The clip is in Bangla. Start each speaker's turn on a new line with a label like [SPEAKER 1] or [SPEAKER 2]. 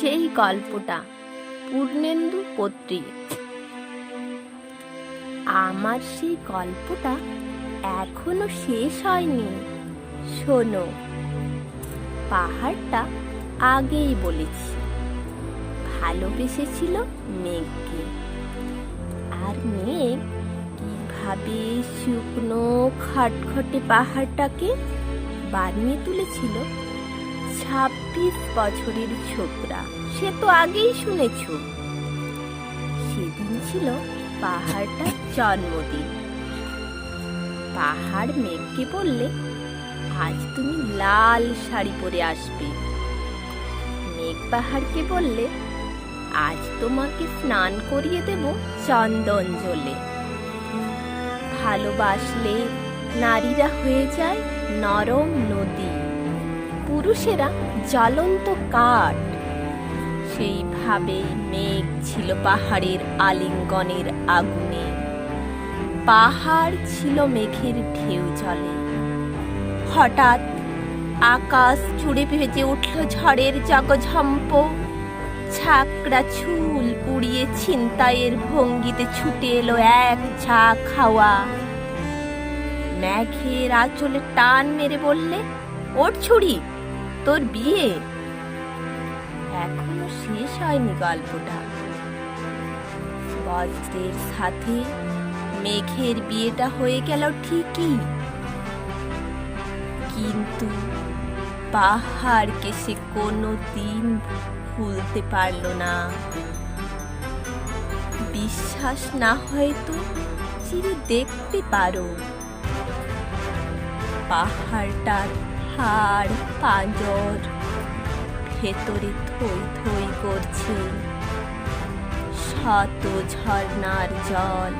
[SPEAKER 1] সেই গল্পটা পূর্ণেন্দু পত্রী। আমার সেই গল্পটা এখনও শেষ হয়নি। শোনো, পাহাড়টা আগেই বলেছি, ভালোবেসেছিল মেঘকে আর মেঘ কীভাবে শুকনো, খটখটে পাহাড়টাকে বানিয়ে তুলেছিল ছাব্বিশ বছরের ছোকরা। সে তো আগেই শুনেছ। সেদিন ছিল পাহাড়টার জন্মদিন। পাহাড় মেঘকে বললে, আজ তুমি লাল শাড়ি পরে আসবে। মেঘ পাহাড়কে বললে, আজ তোমাকে স্নান করিয়ে দেব চন্দন জলে ভালোবাসলে নারীরা হয়ে যায় নরম নদী। পুরুষেরা জ্বলন্ত কাঠ। সেইভাবেই মেঘ ছিল পাহাড়ের আলিঙ্গনের আগুনে। পাহাড় ছিল মেঘের ঢেউ জলে। হঠাৎ আকাশ জুড়ে ভেজে উঠল ঝড়ের জগঝম্প। ছাকড়া চুল উড়িয়ে ছিনতাইয়ের ভঙ্গিতে ছুটে এলো এক ঝাঁক হাওয়া মেঘের আঁচলে টান মেরে বললে ওর ছুরি তোর বিয়ে? এখনও শেষ হয়নি গল্পটা। বজ্রের সাথে মেঘের বিয়েটা হয়ে গেল ঠিকই। কিন্তু পাহাড়কে সে কোনো দিন ভুলতে পারল না। বিশ্বাস না হয়তো চিরে দেখতে পারো। পাহাড়টার হাড় পাঁজর ভেতরে থই থই করছে। শত ঝর্ণার জল।